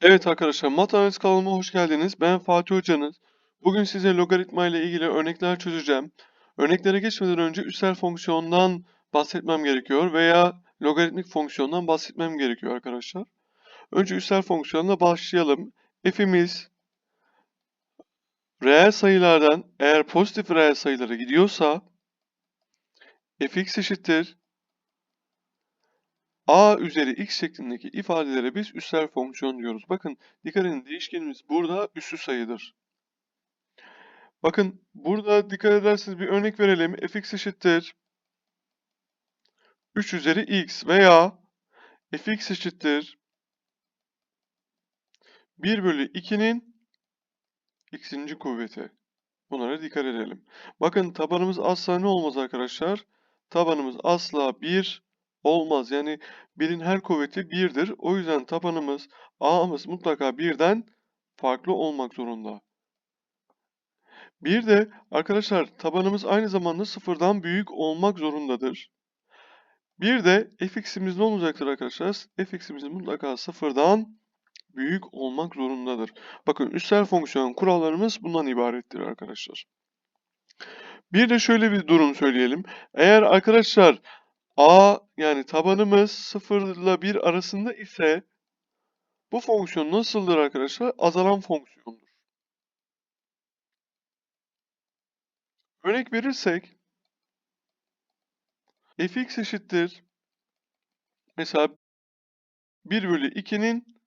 Evet arkadaşlar, Mat Analiz kanalıma hoş geldiniz. Ben Fatih Hocanız. Bugün size logaritma ile ilgili örnekler çözeceğim. Örneklere geçmeden önce üstel fonksiyondan bahsetmem gerekiyor veya logaritmik fonksiyondan bahsetmem gerekiyor arkadaşlar. Önce üstel fonksiyonla başlayalım. F'imiz reel sayılardan eğer pozitif reel sayılara gidiyorsa fx eşittir a üzeri x şeklindeki ifadelere biz üstel fonksiyon diyoruz. Bakın dikkat edin değişkenimiz burada üssü sayıdır. Bakın burada dikkat ederseniz bir örnek verelim. fx eşittir 3 üzeri x veya fx eşittir 1 bölü 2'nin x'inci kuvveti. Bunlara dikkat edelim. Bakın tabanımız asla ne olmaz arkadaşlar? Tabanımız asla 1 olmaz. Yani 1'in her kuvveti 1'dir. O yüzden tabanımız a'mız mutlaka 1'den farklı olmak zorunda. Bir de arkadaşlar tabanımız aynı zamanda sıfırdan büyük olmak zorundadır. Bir de fx'imiz ne olacaktır arkadaşlar? fx'imiz mutlaka sıfırdan büyük olmak zorundadır. Bakın üstel fonksiyon kurallarımız bundan ibarettir arkadaşlar. Bir de şöyle bir durum söyleyelim. Eğer arkadaşlar a yani tabanımız 0 ile 1 arasında ise bu fonksiyon nasıldır arkadaşlar? Azalan fonksiyondur. Örnek verirsek fx eşittir mesela 1 bölü 2'nin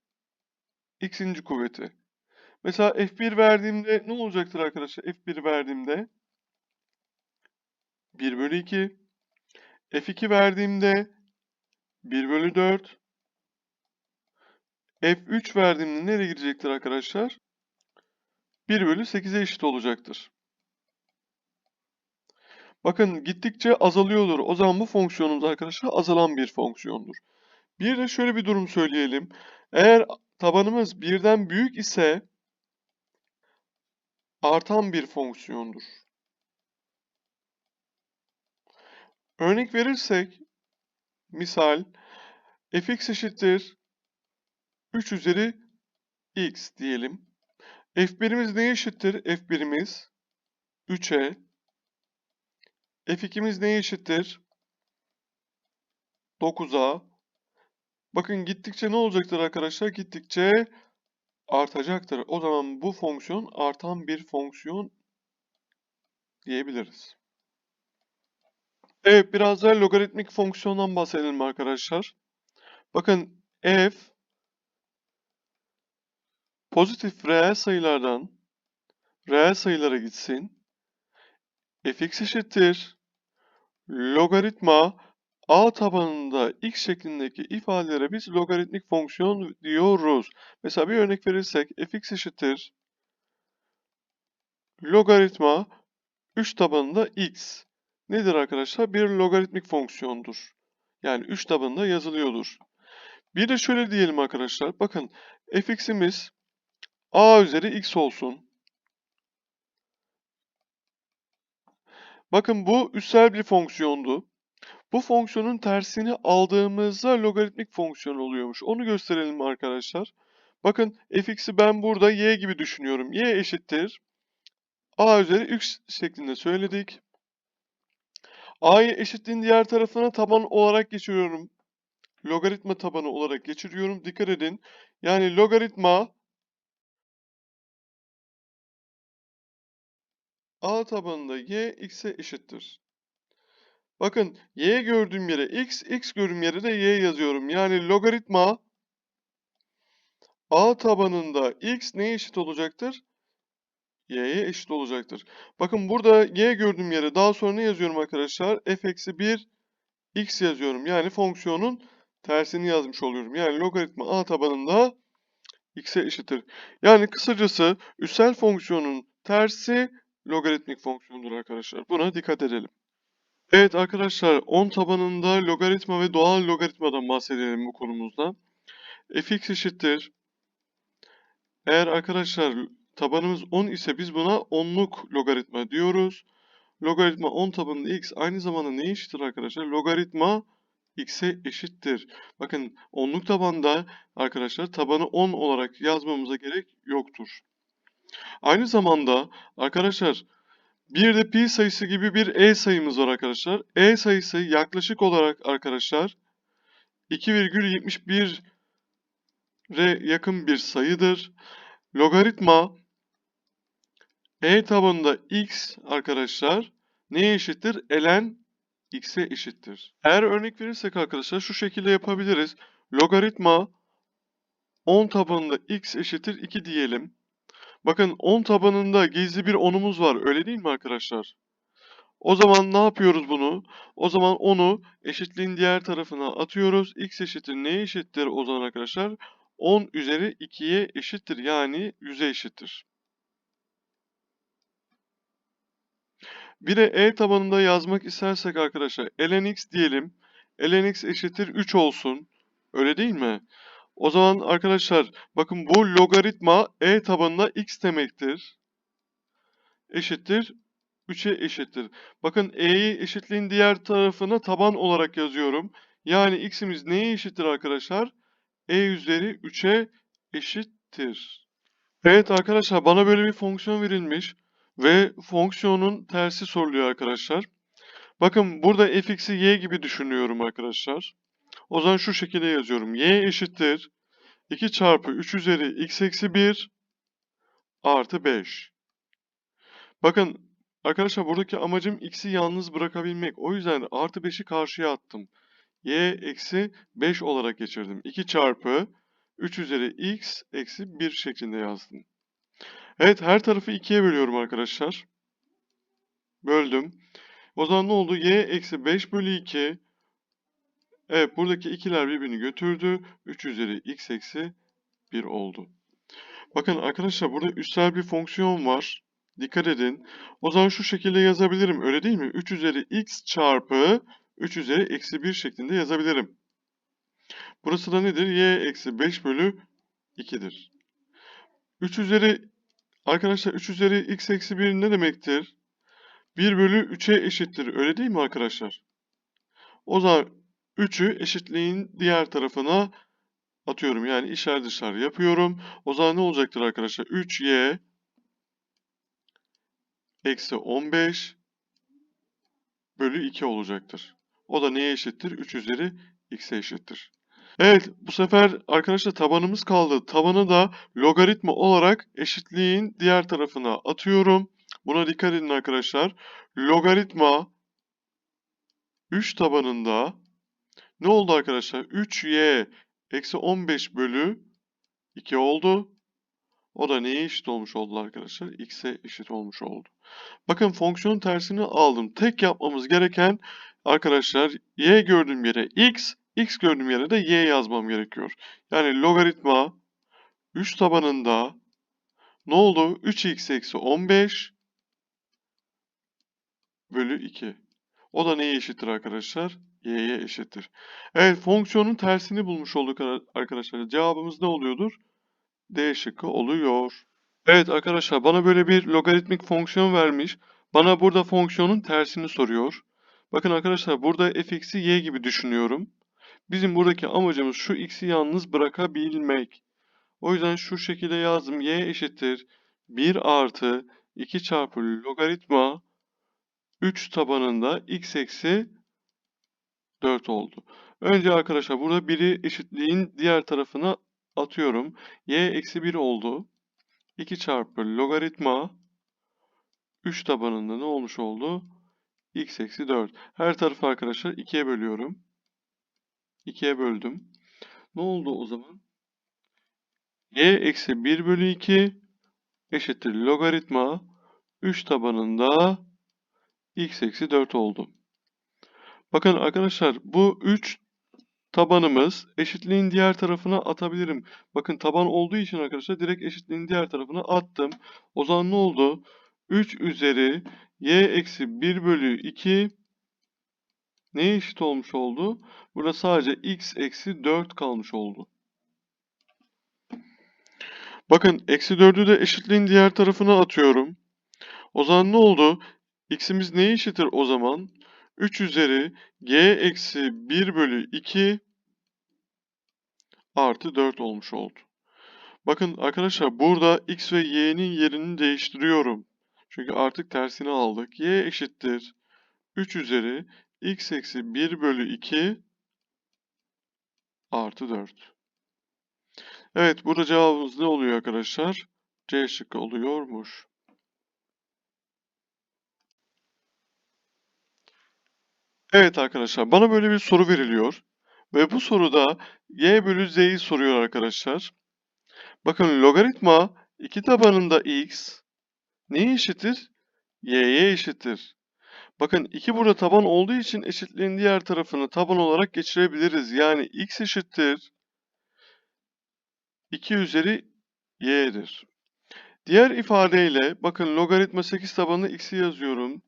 x'inci kuvveti. Mesela f1 verdiğimde ne olacaktır arkadaşlar? f1 verdiğimde 1 bölü 2 f2 verdiğimde 1 bölü 4 f3 verdiğimde nereye gidecektir arkadaşlar? 1 bölü 8'e eşit olacaktır. Bakın gittikçe azalıyordur. O zaman bu fonksiyonumuz arkadaşlar azalan bir fonksiyondur. Bir de şöyle bir durum söyleyelim. Eğer tabanımız birden büyük ise artan bir fonksiyondur. Örnek verirsek misal fx eşittir 3 üzeri x diyelim. f1'imiz neye eşittir? f1'imiz 3'e. f2'miz neye eşittir? 9'a. Bakın gittikçe ne olacaktır arkadaşlar? Gittikçe artacaktır. O zaman bu fonksiyon artan bir fonksiyon diyebiliriz. Evet biraz daha logaritmik fonksiyondan bahsedelim arkadaşlar. Bakın f pozitif reel sayılardan reel sayılara gitsin. fx eşittir logaritma a tabanında x şeklindeki ifadelere biz logaritmik fonksiyon diyoruz. Mesela bir örnek verirsek fx eşittir logaritma 3 tabanında x nedir arkadaşlar? Bir logaritmik fonksiyondur. Yani 3 tabanında yazılıyordur. Bir de şöyle diyelim arkadaşlar. Bakın fx'imiz a üzeri x olsun. Bakın bu üstel bir fonksiyondu. Bu fonksiyonun tersini aldığımızda logaritmik fonksiyon oluyormuş. Onu gösterelim arkadaşlar. Bakın fx'i ben burada y gibi düşünüyorum. y eşittir. a üzeri x şeklinde söyledik. A'yı eşitliğin diğer tarafına taban olarak geçiriyorum. Logaritma tabanı olarak geçiriyorum. Dikkat edin. Yani logaritma a tabanında y x'e eşittir. Bakın y gördüğüm yere x, x gördüğüm yere de y yazıyorum. Yani logaritma a tabanında x neye eşit olacaktır? Y'ye eşit olacaktır. Bakın burada y gördüğüm yere daha sonra ne yazıyorum arkadaşlar? f eksi 1 x yazıyorum. Yani fonksiyonun tersini yazmış oluyorum. Yani logaritma a tabanında x'e eşittir. Yani kısacası üstel fonksiyonun tersi logaritmik fonksiyondur arkadaşlar. Buna dikkat edelim. Evet arkadaşlar 10 tabanında logaritma ve doğal logaritmadan bahsedelim bu konumuzda. fx eşittir. Eğer arkadaşlar tabanımız 10 ise biz buna 10'luk logaritma diyoruz. Logaritma 10 tabanında x aynı zamanda ne eşittir arkadaşlar? Logaritma x'e eşittir. Bakın onluk tabanda arkadaşlar tabanı 10 olarak yazmamıza gerek yoktur. Aynı zamanda arkadaşlar bir de pi sayısı gibi bir e sayımız var arkadaşlar. E sayısı yaklaşık olarak arkadaşlar 2,71'e yakın bir sayıdır. Logaritma e tabanında x arkadaşlar neye eşittir? ln x'e eşittir. Eğer örnek verirsek arkadaşlar şu şekilde yapabiliriz. Logaritma 10 tabanında x eşittir 2 diyelim. Bakın 10 tabanında gizli bir 10'umuz var öyle değil mi arkadaşlar? O zaman ne yapıyoruz bunu? O zaman onu eşitliğin diğer tarafına atıyoruz. x eşittir neye eşittir o zaman arkadaşlar? 10 üzeri 2'ye eşittir yani 100'e eşittir. Bir de e tabanında yazmak istersek arkadaşlar ln x diyelim. ln x eşittir 3 olsun. Öyle değil mi? O zaman arkadaşlar bakın bu logaritma e tabanında x demektir. Eşittir 3'e eşittir. Bakın e'yi eşitliğin diğer tarafına taban olarak yazıyorum. Yani x'imiz neye eşittir arkadaşlar? e üzeri 3'e eşittir. Evet arkadaşlar bana böyle bir fonksiyon verilmiş ve fonksiyonun tersi soruluyor arkadaşlar. Bakın burada fx'i y gibi düşünüyorum arkadaşlar. O zaman şu şekilde yazıyorum. y eşittir 2 çarpı 3 üzeri x eksi 1 artı 5. Bakın arkadaşlar buradaki amacım x'i yalnız bırakabilmek. O yüzden artı 5'i karşıya attım. y eksi 5 olarak geçirdim. 2 çarpı 3 üzeri x eksi 1 şeklinde yazdım. Evet her tarafı 2'ye bölüyorum arkadaşlar. Böldüm. O zaman ne oldu? y eksi 5 bölü 2. Evet buradaki ikiler birbirini götürdü. 3 üzeri x eksi 1 oldu. Bakın arkadaşlar burada üstel bir fonksiyon var. Dikkat edin. O zaman şu şekilde yazabilirim. Öyle değil mi? 3 üzeri x çarpı 3 üzeri eksi 1 şeklinde yazabilirim. Burası da nedir? y eksi 5 bölü 2'dir. 3 üzeri arkadaşlar 3 üzeri x eksi 1 ne demektir? 1 bölü 3'e eşittir. Öyle değil mi arkadaşlar? O zaman 3'ü eşitliğin diğer tarafına atıyorum. Yani işaret dışarı yapıyorum. O zaman ne olacaktır arkadaşlar? 3y eksi 15 bölü 2 olacaktır. O da neye eşittir? 3 üzeri x'e eşittir. Evet bu sefer arkadaşlar tabanımız kaldı. Tabanı da logaritma olarak eşitliğin diğer tarafına atıyorum. Buna dikkat edin arkadaşlar. Logaritma 3 tabanında ne oldu arkadaşlar? 3y eksi 15 bölü 2 oldu. O da neye eşit olmuş oldu arkadaşlar? x'e eşit olmuş oldu. Bakın fonksiyonun tersini aldım. Tek yapmamız gereken arkadaşlar y gördüğüm yere x, x gördüğüm yere de y yazmam gerekiyor. Yani logaritma 3 tabanında ne oldu? 3x eksi 15 bölü 2. O da neye eşittir arkadaşlar? y'ye eşittir. Evet fonksiyonun tersini bulmuş olduk arkadaşlar. Cevabımız ne oluyordur? D şıkkı oluyor. Evet arkadaşlar bana böyle bir logaritmik fonksiyon vermiş. Bana burada fonksiyonun tersini soruyor. Bakın arkadaşlar burada fx'i y gibi düşünüyorum. Bizim buradaki amacımız şu x'i yalnız bırakabilmek. O yüzden şu şekilde yazdım. y eşittir 1 artı 2 çarpı logaritma 3 tabanında x eksi 4 oldu. Önce arkadaşlar burada biri eşitliğin diğer tarafına atıyorum. y eksi 1 oldu. 2 çarpı logaritma 3 tabanında ne olmuş oldu? x eksi 4. Her tarafı arkadaşlar 2'ye bölüyorum. 2'ye böldüm. Ne oldu o zaman? y eksi 1 bölü 2 eşittir logaritma 3 tabanında x eksi 4 oldu. Bakın arkadaşlar bu 3 tabanımız eşitliğin diğer tarafına atabilirim. Bakın taban olduğu için arkadaşlar direkt eşitliğin diğer tarafına attım. O zaman ne oldu? 3 üzeri y eksi 1 bölü 2 neye eşit olmuş oldu? Burada sadece x eksi 4 kalmış oldu. Bakın eksi 4'ü de eşitliğin diğer tarafına atıyorum. O zaman ne oldu? x'imiz neye eşittir o zaman? 3 üzeri g eksi 1 bölü 2 artı 4 olmuş oldu. Bakın arkadaşlar burada x ve y'nin yerini değiştiriyorum. Çünkü artık tersini aldık. y eşittir 3 üzeri x eksi 1 bölü 2 artı 4. Evet burada cevabımız ne oluyor arkadaşlar? C şıkkı oluyormuş. Evet arkadaşlar bana böyle bir soru veriliyor. Ve bu soruda y bölü z'yi soruyor arkadaşlar. Bakın logaritma 2 tabanında x neye eşittir? y'ye eşittir. Bakın 2 burada taban olduğu için eşitliğin diğer tarafını taban olarak geçirebiliriz. Yani x eşittir 2 üzeri y'dir. Diğer ifadeyle bakın logaritma 8 tabanlı x'i yazıyorum.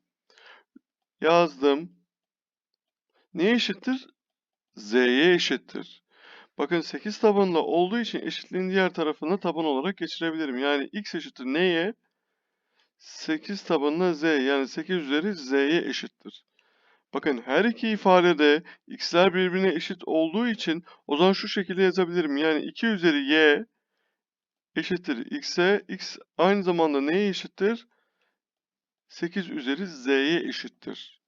Yazdım. Neye eşittir? z'ye eşittir. Bakın 8 tabanlı olduğu için eşitliğin diğer tarafını taban olarak geçirebilirim. Yani x eşittir neye? 8 tabanına z yani 8 üzeri z'ye eşittir. Bakın her iki ifadede x'ler birbirine eşit olduğu için o zaman şu şekilde yazabilirim. Yani 2 üzeri y eşittir x'e. x aynı zamanda neye eşittir? 8 üzeri z'ye eşittir.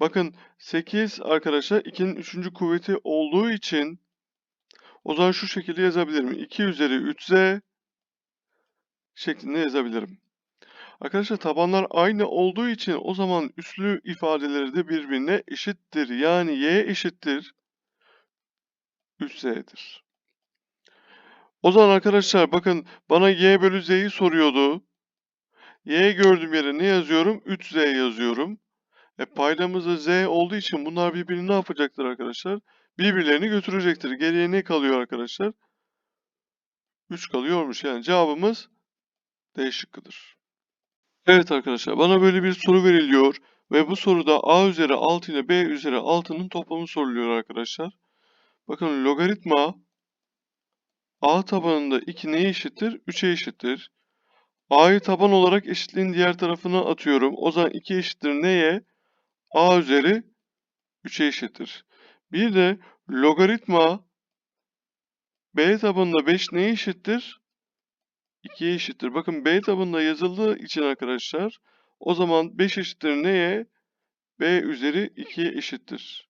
Bakın 8 arkadaşlar 2'nin 3. kuvveti olduğu için o zaman şu şekilde yazabilirim. 2 üzeri 3z şeklinde yazabilirim. Arkadaşlar tabanlar aynı olduğu için o zaman üslü ifadeleri de birbirine eşittir. Yani y eşittir 3z'dir. O zaman arkadaşlar bakın bana y bölü z'yi soruyordu. y gördüğüm yere ne yazıyorum? 3z yazıyorum. E paydamız da z olduğu için bunlar birbirini ne yapacaktır arkadaşlar? Birbirlerini götürecektir. Geriye ne kalıyor arkadaşlar? 3 kalıyormuş. Yani cevabımız D şıkkıdır. Evet arkadaşlar bana böyle bir soru veriliyor. Ve bu soruda a üzeri 6 ile b üzeri 6'nın toplamı soruluyor arkadaşlar. Bakın logaritma a tabanında 2 neye eşittir? 3'e eşittir. a'yı taban olarak eşitliğin diğer tarafına atıyorum. O zaman 2 eşittir neye? a üzeri 3'e eşittir. Bir de logaritma b tabanında 5 neye eşittir? 2'ye eşittir. Bakın b tabanında yazıldığı için arkadaşlar o zaman 5 eşittir neye? b üzeri 2'ye eşittir.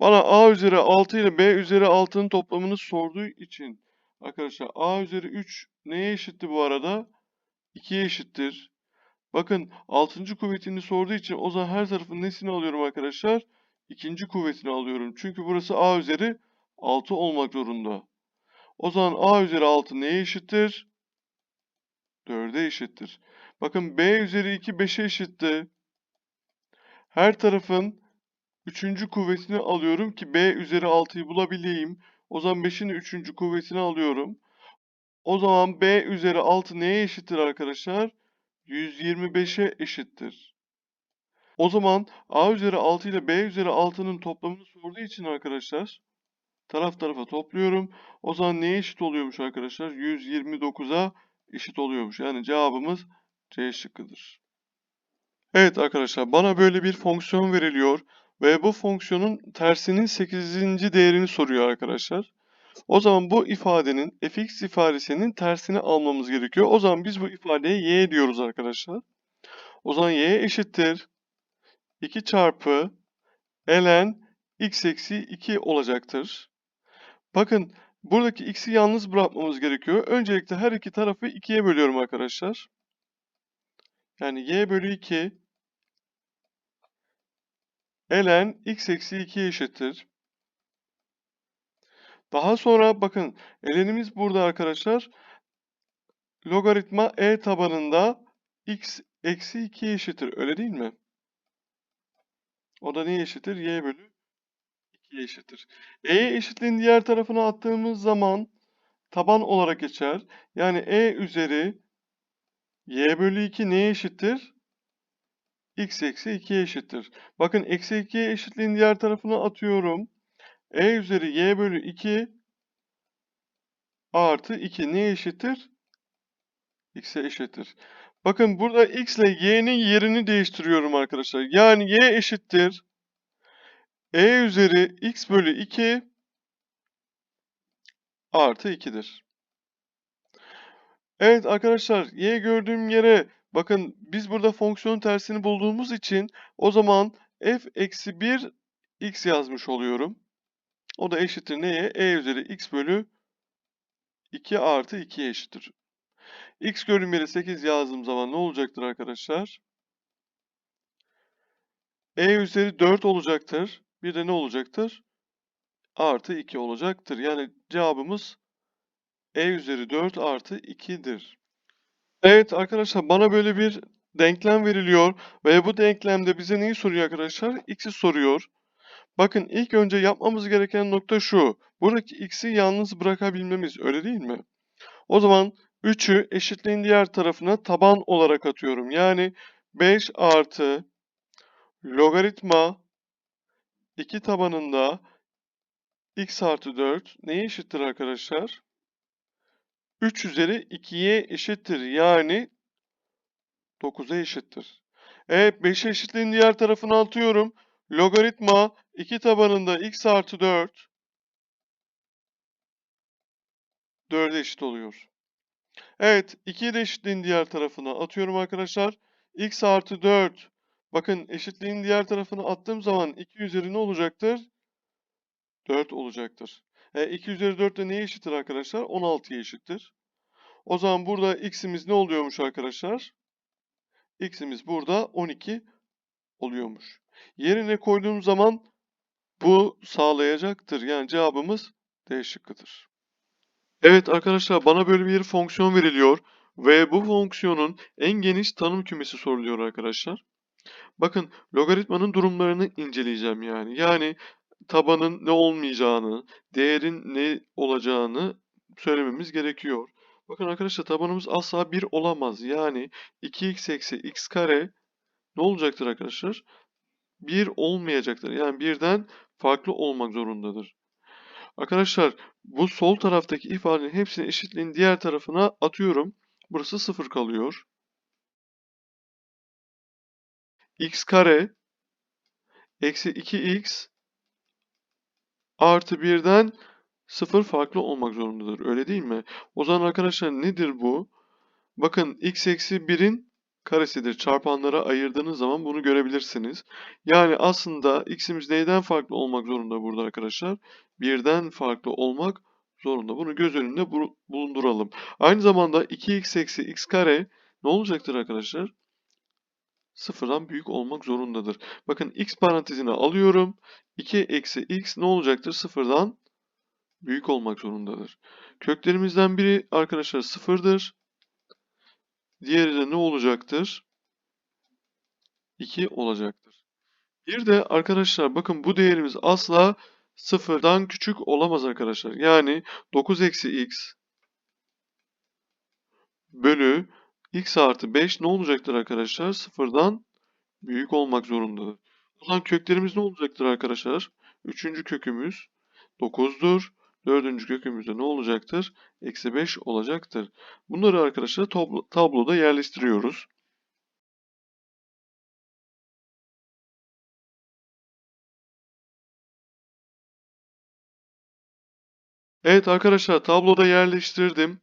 Bana a üzeri 6 ile b üzeri 6'nın toplamını sorduğu için arkadaşlar a üzeri 3 neye eşitti bu arada? 2'ye eşittir. Bakın 6. kuvvetini sorduğu için o zaman her tarafın nesini alıyorum arkadaşlar? İkinci kuvvetini alıyorum. Çünkü burası a üzeri 6 olmak zorunda. O zaman a üzeri 6 neye eşittir? 4'e eşittir. Bakın b üzeri 2 5'e eşitti. Her tarafın 3. kuvvetini alıyorum ki b üzeri 6'yı bulabileyim. O zaman 5'in 3. kuvvetini alıyorum. O zaman b üzeri 6 neye eşittir arkadaşlar? 125'e eşittir. O zaman a üzeri 6 ile b üzeri 6'nın toplamını sorduğu için arkadaşlar taraf tarafa topluyorum. O zaman neye eşit oluyormuş arkadaşlar? 129'a eşit oluyormuş. Yani cevabımız C şıkkıdır. Evet arkadaşlar bana böyle bir fonksiyon veriliyor ve bu fonksiyonun tersinin 8. değerini soruyor arkadaşlar. O zaman bu ifadenin fx ifadesinin tersini almamız gerekiyor. O zaman biz bu ifadeye y diyoruz arkadaşlar. O zaman y eşittir 2 çarpı ln x eksi 2 olacaktır. Bakın buradaki x'i yalnız bırakmamız gerekiyor. Öncelikle her iki tarafı 2'ye bölüyorum arkadaşlar. Yani y bölü 2 ln x eksi 2 eşittir. Daha sonra bakın ln'imiz burada arkadaşlar logaritma e tabanında x eksi 2 eşittir. Öyle değil mi? O da neye eşittir? y bölü 2'ye eşittir. E'ye eşitliğin diğer tarafına attığımız zaman taban olarak geçer. Yani e üzeri y bölü 2 neye eşittir? x eksi 2'ye eşittir. Bakın eksi 2'ye eşitliğin diğer tarafına atıyorum. e üzeri y bölü 2 artı 2 neye eşittir? x'e eşittir. Bakın burada x ile y'nin yerini değiştiriyorum arkadaşlar. Yani y eşittir e üzeri x bölü 2 artı 2'dir. Evet arkadaşlar y gördüğüm yere bakın biz burada fonksiyonun tersini bulduğumuz için o zaman f eksi 1 x yazmış oluyorum. O da eşittir neye? e üzeri x bölü 2 artı 2'ye eşittir. x gördüğüm yere 8 yazdığım zaman ne olacaktır arkadaşlar? e üzeri 4 olacaktır. Bir de ne olacaktır? Artı 2 olacaktır. Yani cevabımız e üzeri 4 artı 2'dir. Evet arkadaşlar bana böyle bir denklem veriliyor ve bu denklemde bize neyi soruyor arkadaşlar? X'i soruyor. Bakın ilk önce yapmamız gereken nokta şu. Buradaki x'i yalnız bırakabilmemiz öyle değil mi? O zaman 3'ü eşitliğin diğer tarafına taban olarak atıyorum. Yani 5 artı logaritma 2 tabanında x artı 4 neye eşittir arkadaşlar? 3 üzeri 2'ye eşittir. Yani 9'a eşittir. Evet 5'i eşitliğin diğer tarafına atıyorum. Logaritma 2 tabanında x artı 4 4'e eşit oluyor. Evet 2'yi de eşitliğin diğer tarafına atıyorum arkadaşlar. x artı 4 bakın eşitliğin diğer tarafına attığım zaman 2 üzeri ne olacaktır? 4 olacaktır. E, 2 üzeri 4 de neye eşittir arkadaşlar? 16'ya eşittir. O zaman burada x'imiz ne oluyormuş arkadaşlar? x'imiz burada 12 oluyormuş. Yerine koyduğum zaman bu sağlayacaktır. Yani cevabımız D şıkkıdır. Evet arkadaşlar bana böyle bir fonksiyon veriliyor ve bu fonksiyonun en geniş tanım kümesi soruluyor arkadaşlar. Bakın logaritmanın durumlarını inceleyeceğim yani. Yani tabanın ne olmayacağını, değerin ne olacağını söylememiz gerekiyor. Bakın arkadaşlar tabanımız asla 1 olamaz. Yani 2x eksi x kare ne olacaktır arkadaşlar? 1 olmayacaktır. Yani birden farklı olmak zorundadır. Arkadaşlar bu sol taraftaki ifadenin hepsini eşitliğin diğer tarafına atıyorum. Burası 0 kalıyor. X kare eksi 2x artı 1'den 0 farklı olmak zorundadır. Öyle değil mi? O zaman arkadaşlar nedir bu? Bakın x eksi 1'in karesidir. Çarpanlara ayırdığınız zaman bunu görebilirsiniz. Yani aslında x'imiz neyden farklı olmak zorunda burada arkadaşlar? Birden farklı olmak zorunda. Bunu göz önünde bulunduralım. Aynı zamanda 2x eksi x kare ne olacaktır arkadaşlar? Sıfırdan büyük olmak zorundadır. Bakın x parantezine alıyorum. 2 eksi x ne olacaktır? Sıfırdan büyük olmak zorundadır. Köklerimizden biri arkadaşlar sıfırdır. Diğeri de ne olacaktır? 2 olacaktır. Bir de arkadaşlar bakın bu değerimiz asla sıfırdan küçük olamaz arkadaşlar. Yani 9 eksi x bölü x artı 5 ne olacaktır arkadaşlar? Sıfırdan büyük olmak zorundadır. O zaman köklerimiz ne olacaktır arkadaşlar? Üçüncü kökümüz 9'dur. Dördüncü kökümüzde ne olacaktır? Eksi 5 olacaktır. Bunları arkadaşlar tablo, tabloda yerleştiriyoruz. Evet arkadaşlar tabloda yerleştirdim.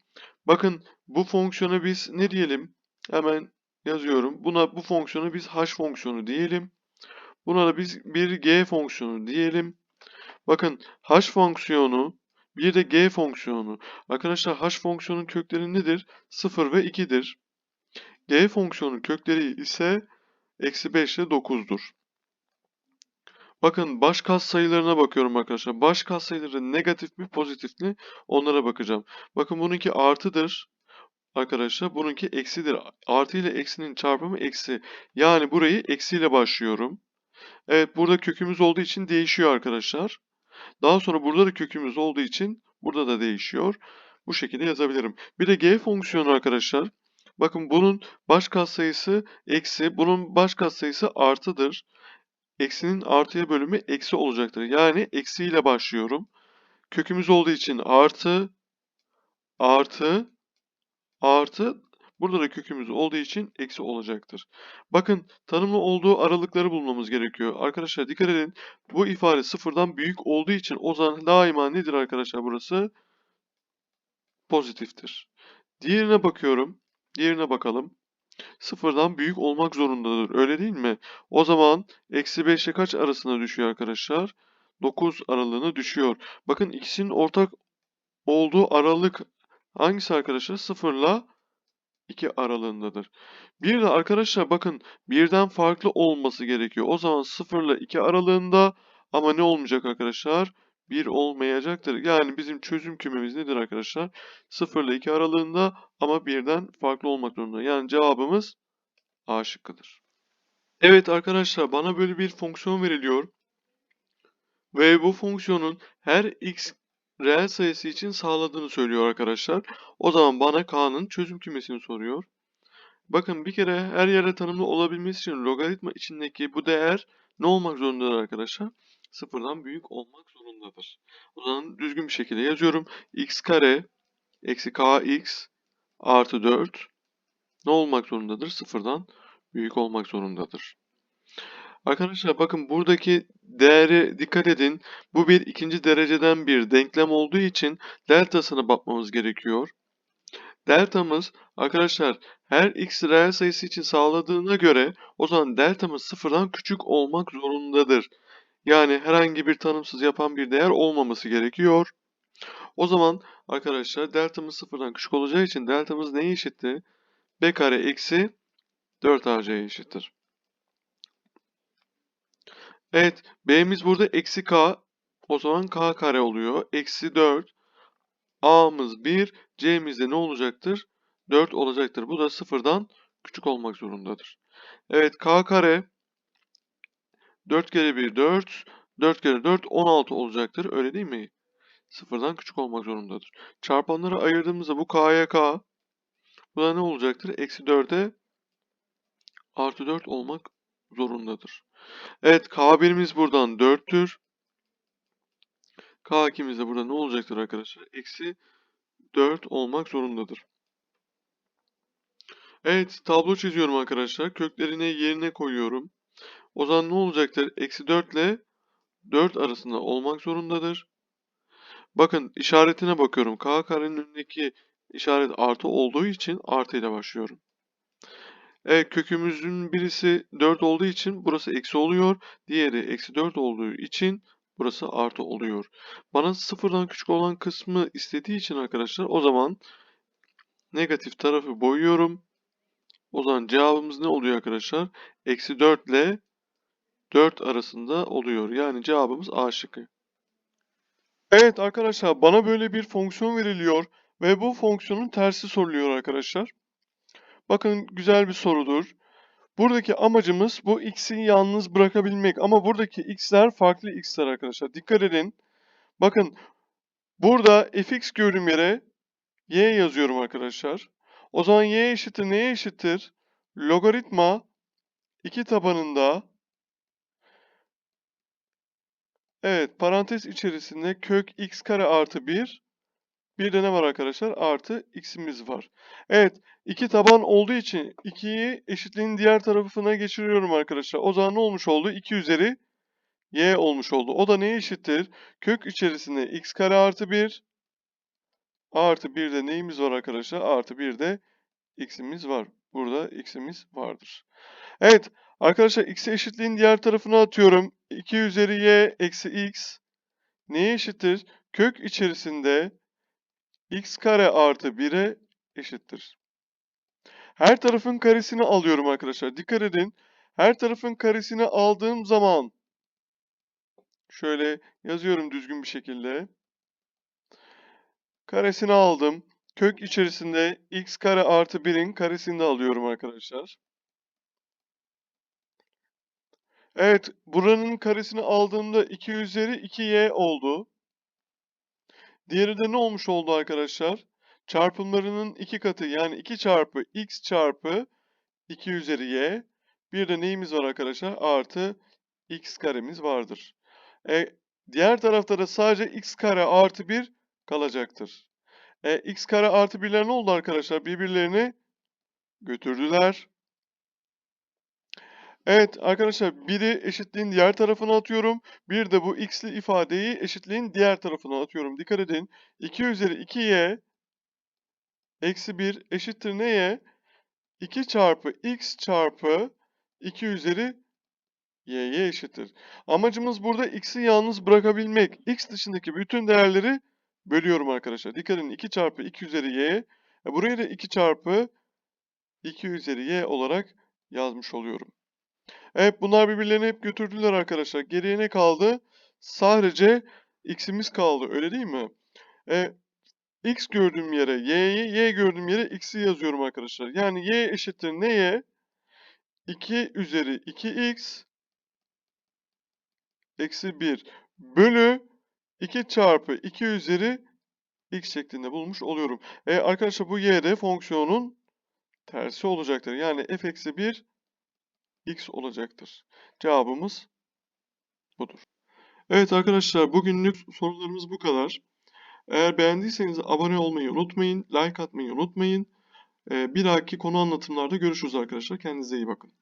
Bakın bu fonksiyona biz ne diyelim? Hemen yazıyorum. Buna bu fonksiyonu biz h fonksiyonu diyelim. Buna da biz bir g fonksiyonu diyelim. Bakın h fonksiyonu bir de g fonksiyonu. Arkadaşlar h fonksiyonun kökleri nedir? 0 ve 2'dir. g fonksiyonun kökleri ise eksi 5 ile 9'dur. Bakın baş kas sayılarına bakıyorum arkadaşlar. Baş kas sayıları negatif mi pozitif mi onlara bakacağım. Bakın bununki artıdır. Arkadaşlar bununki eksidir. Artı ile eksinin çarpımı eksi. Yani burayı eksiyle başlıyorum. Evet burada kökümüz olduğu için değişiyor arkadaşlar. Daha sonra burada da kökümüz olduğu için burada da değişiyor. Bu şekilde yazabilirim. Bir de g fonksiyonu arkadaşlar. Bakın bunun baş katsayısı eksi, bunun baş katsayısı artıdır. Eksinin artıya bölümü eksi olacaktır. Yani eksiyle başlıyorum. Kökümüz olduğu için artı, artı, artı. Burada da kökümüz olduğu için eksi olacaktır. Bakın tanımlı olduğu aralıkları bulmamız gerekiyor. Arkadaşlar dikkat edin. Bu ifade sıfırdan büyük olduğu için o zaman daima nedir arkadaşlar burası? Pozitiftir. Diğerine bakıyorum. Diğerine bakalım. Sıfırdan büyük olmak zorundadır. Öyle değil mi? O zaman eksi 5 ile kaç arasında düşüyor arkadaşlar? 9 aralığına düşüyor. Bakın ikisinin ortak olduğu aralık hangisi arkadaşlar? 0 ile 2 aralığındadır. Bir de arkadaşlar bakın birden farklı olması gerekiyor. O zaman 0 ile 2 aralığında ama ne olmayacak arkadaşlar? 1 olmayacaktır. Yani bizim çözüm kümemiz nedir arkadaşlar? 0 ile 2 aralığında ama birden farklı olmak zorunda. Yani cevabımız A şıkkıdır. Evet arkadaşlar bana böyle bir fonksiyon veriliyor. Ve bu fonksiyonun her x reel sayısı için sağladığını söylüyor arkadaşlar. O zaman bana k'nın çözüm kümesini soruyor. Bakın bir kere her yere tanımlı olabilmesi için logaritma içindeki bu değer ne olmak zorundadır arkadaşlar? Sıfırdan büyük olmak zorundadır. O zaman düzgün bir şekilde yazıyorum. x kare eksi kx artı 4 ne olmak zorundadır? Sıfırdan büyük olmak zorundadır. Arkadaşlar bakın buradaki değeri dikkat edin. Bu bir ikinci dereceden bir denklem olduğu için deltasına bakmamız gerekiyor. Deltamız arkadaşlar her x reel sayısı için sağladığına göre o zaman deltamız sıfırdan küçük olmak zorundadır. Yani herhangi bir tanımsız yapan bir değer olmaması gerekiyor. O zaman arkadaşlar deltamız sıfırdan küçük olacağı için deltamız neye eşittir? b kare eksi 4ac'ye eşittir. Evet b'miz burada eksi k. O zaman k kare oluyor. Eksi 4. a'mız 1. c'miz de ne olacaktır? 4 olacaktır. Bu da sıfırdan küçük olmak zorundadır. Evet k kare 4 kere 1 4. 4 kere 4 16 olacaktır. Öyle değil mi? Sıfırdan küçük olmak zorundadır. Çarpanları ayırdığımızda bu k'ya k. Bu da ne olacaktır? Eksi 4'e artı 4 olmak zorundadır. Evet K1'imiz buradan 4'tür. K2'miz de burada ne olacaktır arkadaşlar? Eksi 4 olmak zorundadır. Evet tablo çiziyorum arkadaşlar. Köklerini yerine koyuyorum. O zaman ne olacaktır? Eksi 4 ile 4 arasında olmak zorundadır. Bakın işaretine bakıyorum. K karenin önündeki işaret artı olduğu için artı ile başlıyorum. Evet kökümüzün birisi 4 olduğu için burası eksi oluyor. Diğeri eksi 4 olduğu için burası artı oluyor. Bana sıfırdan küçük olan kısmı istediği için arkadaşlar o zaman negatif tarafı boyuyorum. O zaman cevabımız ne oluyor arkadaşlar? Eksi 4 ile 4 arasında oluyor. Yani cevabımız A şıkkı. Evet arkadaşlar bana böyle bir fonksiyon veriliyor ve bu fonksiyonun tersi soruluyor arkadaşlar. Bakın güzel bir sorudur. Buradaki amacımız bu x'i yalnız bırakabilmek ama buradaki x'ler farklı x'ler arkadaşlar. Dikkat edin. Bakın burada fx gördüğüm yere y yazıyorum arkadaşlar. O zaman y eşittir neye eşittir? Logaritma 2 tabanında Evet parantez içerisinde kök x kare artı 1 bir de ne var arkadaşlar? Artı x'imiz var. Evet. 2 taban olduğu için 2'yi eşitliğin diğer tarafına geçiriyorum arkadaşlar. O zaman ne olmuş oldu? 2 üzeri y olmuş oldu. O da neye eşittir? Kök içerisinde x kare artı 1 artı 1 de neyimiz var arkadaşlar? Artı 1 de x'imiz var. Burada x'imiz vardır. Evet. Arkadaşlar x'i eşitliğin diğer tarafına atıyorum. 2 üzeri y eksi x neye eşittir? Kök içerisinde x kare artı 1'e eşittir. Her tarafın karesini alıyorum arkadaşlar. Dikkat edin. Her tarafın karesini aldığım zaman şöyle yazıyorum düzgün bir şekilde. Karesini aldım. Kök içerisinde x kare artı 1'in karesini de alıyorum arkadaşlar. Evet, buranın karesini aldığımda 2 üzeri 2y oldu. Diğeri de ne olmuş oldu arkadaşlar? Çarpımlarının iki katı yani 2 çarpı x çarpı 2 üzeri y. Bir de neyimiz var arkadaşlar? Artı x karemiz vardır. E, diğer tarafta da sadece x kare artı 1 kalacaktır. E, x kare artı 1'ler ne oldu arkadaşlar? Birbirlerini götürdüler. Evet arkadaşlar 1'i eşitliğin diğer tarafına atıyorum. Bir de bu x'li ifadeyi eşitliğin diğer tarafına atıyorum. Dikkat edin. 2 üzeri 2y eksi 1 eşittir neye? 2 çarpı x çarpı 2 üzeri y'ye eşittir. Amacımız burada x'i yalnız bırakabilmek. x dışındaki bütün değerleri bölüyorum arkadaşlar. Dikkat edin 2 çarpı 2 üzeri y. E, buraya da 2 çarpı 2 üzeri y olarak yazmış oluyorum. Evet bunlar birbirlerini hep götürdüler arkadaşlar. Geriye ne kaldı? Sadece x'imiz kaldı öyle değil mi? E, x gördüğüm yere y'yi, y gördüğüm yere x'i yazıyorum arkadaşlar. Yani y eşittir neye? 2 üzeri 2x eksi 1 bölü 2 çarpı 2 üzeri x şeklinde bulmuş oluyorum. E, arkadaşlar bu y de fonksiyonun tersi olacaktır. Yani f eksi 1 x olacaktır. Cevabımız budur. Evet arkadaşlar bugünlük sorularımız bu kadar. Eğer beğendiyseniz abone olmayı unutmayın, like atmayı unutmayın. Bir dahaki konu anlatımlarda görüşürüz arkadaşlar. Kendinize iyi bakın.